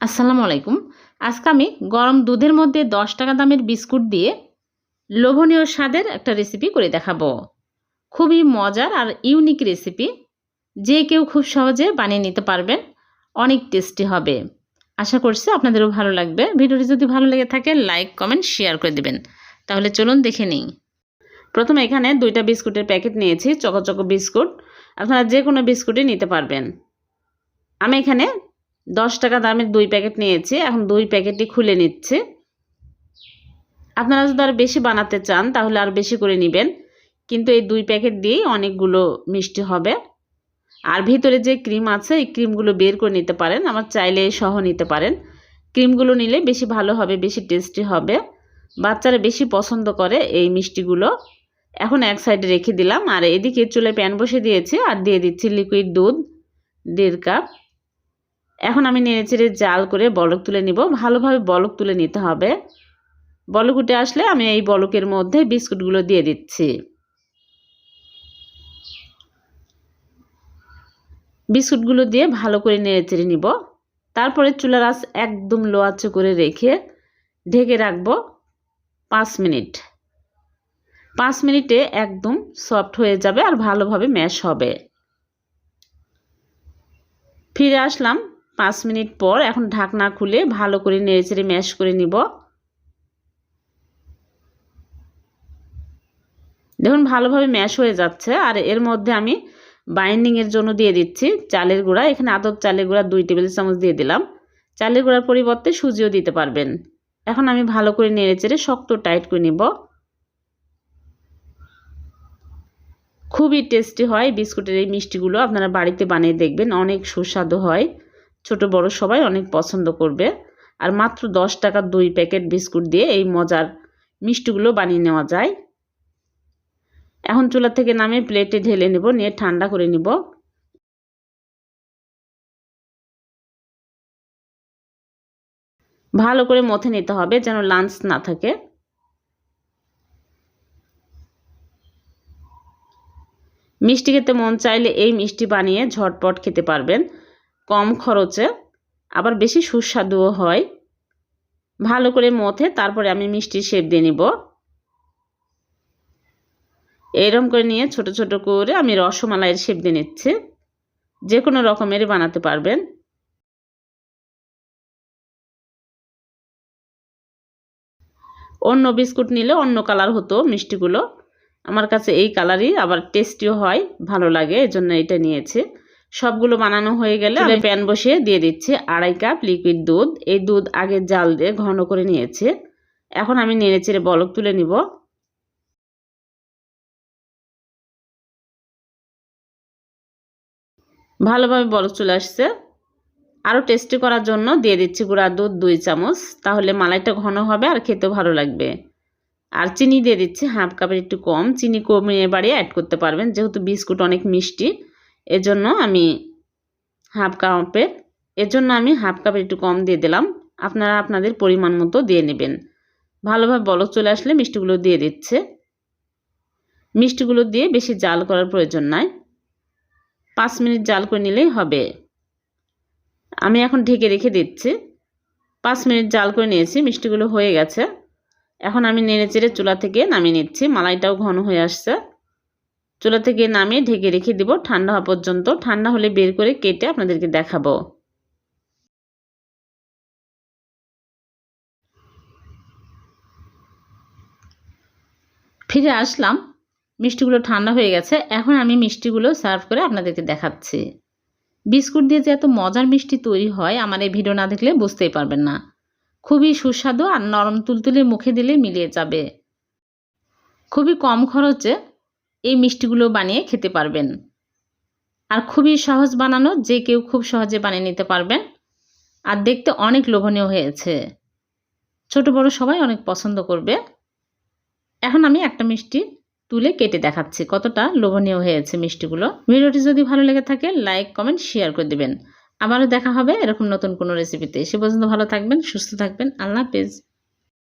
আসসালামু আলাইকুম। আজকে আমি গরম দুধের মধ্যে দশ টাকা দামের বিস্কুট দিয়ে লোভনীয় স্বাদের একটা রেসিপি করে দেখাবো। খুবই মজার আর ইউনিক রেসিপি যে কেউ খুব সহজে বানিয়ে নিতে পারবেন, অনেক টেস্টি হবে। আশা করছি আপনাদেরও ভালো লাগবে। ভিডিওটি যদি ভালো লেগে থাকে লাইক কমেন্ট শেয়ার করে দেবেন। তাহলে চলুন দেখে নিই। প্রথমে এখানে দুইটা বিস্কুটের প্যাকেট নিয়েছি চকো চকো বিস্কুট। আপনারা যে কোনো বিস্কুটই নিতে পারবেন। আমি এখানে দশ টাকা দামের দুই প্যাকেট নিয়েছি, এখন দুই প্যাকেটই খুলে নিচ্ছে। আপনারা যদি আর বেশি বানাতে চান, তাহলে আর বেশি করে নেবেন। কিন্তু এই দুই প্যাকেট দিয়েই অনেকগুলো মিষ্টি হবে। আর ভিতরে যে ক্রিম আছে, এই ক্রিমগুলো বের করে নিতে পারেন, আমার চাইলে সহ নিতে পারেন। ক্রিমগুলো নিলে বেশি ভালো হবে, বেশি টেস্টি হবে। বাচ্চারা বেশি পছন্দ করে এই মিষ্টিগুলো। এখন এক সাইডে রেখে দিলাম। আর এদিকে চুলে প্যান বসে দিয়েছি, আর দিয়ে দিচ্ছি লিকুইড দুধ, দেড় কাপ। এখন আমি নেড়ে চেড়ে জাল করে বলক তুলে নিব। ভালোভাবে বলক তুলে নিতে হবে। বলক উঠে আসলে আমি এই বলকের মধ্যে বিস্কুটগুলো দিয়ে দিচ্ছি। বিস্কুটগুলো দিয়ে ভালো করে নেড়ে চেড়ে নিব। তারপরে চুলার আঁচ একদম লো আঁচে করে রেখে ঢেকে রাখব পাঁচ মিনিট। পাঁচ মিনিটে একদম সফট হয়ে যাবে আর ভালোভাবে ম্যাশ হবে। ফিরে আসলাম পাঁচ মিনিট পর এখন ঢাকনা খুলে ভালো করে নেড়েচেড়ে ম্যাশ করে নিব। দেখুন, ভালোভাবে ম্যাশ হয়ে যাচ্ছে। আর এর মধ্যে আমি বাইন্ডিংয়ের জন্য দিয়ে দিচ্ছি চালের গুঁড়া। এখানে আদব চালের গুঁড়া দুই টেবিল চামচ দিয়ে দিলাম। চালের গুঁড়ার পরিবর্তে সুজিও দিতে পারবেন। এখন আমি ভালো করে নেড়েচেড়ে শক্ত টাইট করে নিব। খুবই টেস্টি হয়। বিস্কুটের এই মিষ্টিগুলো আপনারা বাড়িতে বানিয়ে দেখবেন, অনেক সুস্বাদু হয়। ছোট বড় সবাই অনেক পছন্দ করবে। আর মাত্র দশ টাকার দুই প্যাকেট বিস্কুট দিয়ে এই মজার মিষ্টিগুলো বানিয়ে নেওয়া যায়। এখন চুলা থেকে নামে প্লেটে ঢেলে নেব, নিয়ে ঠান্ডা করে নিব। ভালো করে মথে নিতে হবে যেন লাঞ্চ না থাকে। মিষ্টি খেতে মন চাইলে এই মিষ্টি বানিয়ে ঝটপট খেতে পারবেন। কম খরচে, আবার বেশি সুস্বাদুও হয়। ভালো করে মথে তারপরে আমি মিষ্টির শেপ দিয়ে নিব। এরম করে নিয়ে ছোট ছোট করে আমি রসমালাইয়ের শেপ দিয়ে নিচ্ছি। যে কোনো রকমেরই বানাতে পারবেন। অন্য বিস্কুট নিলে অন্য কালার হতো মিষ্টিগুলো। আমার কাছে এই কালারই আবার টেস্টিও হয়, ভালো লাগে, এজন্য এটা নিয়েছি। সবগুলো বানানো হয়ে গেলে আমি প্যান বসিয়ে দিয়ে দিচ্ছি আড়াই কাপ লিকুইড দুধ। এই দুধ আগে জাল দিয়ে ঘন করে নিয়েছে। এখন আমি নেড়ে চেড়ে বলক তুলে নিব। ভালোভাবে বলক চলে আসছে। আরও টেস্টি করার জন্য দিয়ে দিচ্ছি গুঁড়া দুধ দুই চামচ। তাহলে মালাইটা ঘন হবে আর খেতেও ভালো লাগবে। আর চিনি দিয়ে দিচ্ছি হাফ কাপের একটু কম। চিনি কমিয়ে বাড়িয়ে অ্যাড করতে পারবেন। যেহেতু বিস্কুট অনেক মিষ্টি। এজন্য আমি হাফ কাপের, এজন্য আমি হাফ কাপের একটু কম দিয়ে দিলাম। আপনারা আপনাদের পরিমাণ মতো দিয়ে নেবেন। ভালোভাবে বলক চলে আসলে মিষ্টিগুলো দিয়ে দিচ্ছে। মিষ্টিগুলো দিয়ে বেশি জাল করার প্রয়োজন নাই। পাঁচ মিনিট জাল করে নিলেই হবে। আমি এখন ঢেকে রেখে দিচ্ছি। পাঁচ মিনিট জাল করে নিয়েছি, মিষ্টিগুলো হয়ে গেছে। এখন আমি নেড়ে চেড়ে চুলা থেকে নামিয়ে নিচ্ছি। মালাইটাও ঘন হয়ে আসছে। চুলা থেকে নামিয়ে ঢেকে রেখে দিব ঠান্ডা হওয়া পর্যন্ত। ঠান্ডা হলে বের করে কেটে আপনাদেরকে দেখাবো। ফিরে আসলাম। মিষ্টিগুলো ঠান্ডা হয়ে গেছে। এখন আমি মিষ্টিগুলো সার্ভ করে আপনাদেরকে দেখাচ্ছি। বিস্কুট দিয়ে যে এত মজার মিষ্টি তৈরি হয়, আমার এই ভিডিও না দেখলে বুঝতেই পারবেন না। খুবই সুস্বাদু আর নরম তুলতুলে মুখে দিলে মিলিয়ে যাবে। খুবই কম খরচে এই মিষ্টিগুলো বানিয়ে খেতে পারবেন। আর খুবই সহজ বানানো, যে কেউ খুব সহজে বানিয়ে নিতে পারবেন। আর দেখতে অনেক লোভনীয় হয়েছে। ছোট বড় সবাই অনেক পছন্দ করবে। এখন আমি একটা মিষ্টি তুলে কেটে দেখাচ্ছি, কতটা লোভনীয় হয়েছে মিষ্টিগুলো। ভিডিওটি যদি ভালো লেগে থাকে, লাইক, কমেন্ট, শেয়ার করে দেবেন। আবারও দেখা হবে এরকম নতুন কোনো রেসিপিতে। সে পর্যন্ত ভালো থাকবেন, সুস্থ থাকবেন। আল্লাহ হাফেজ।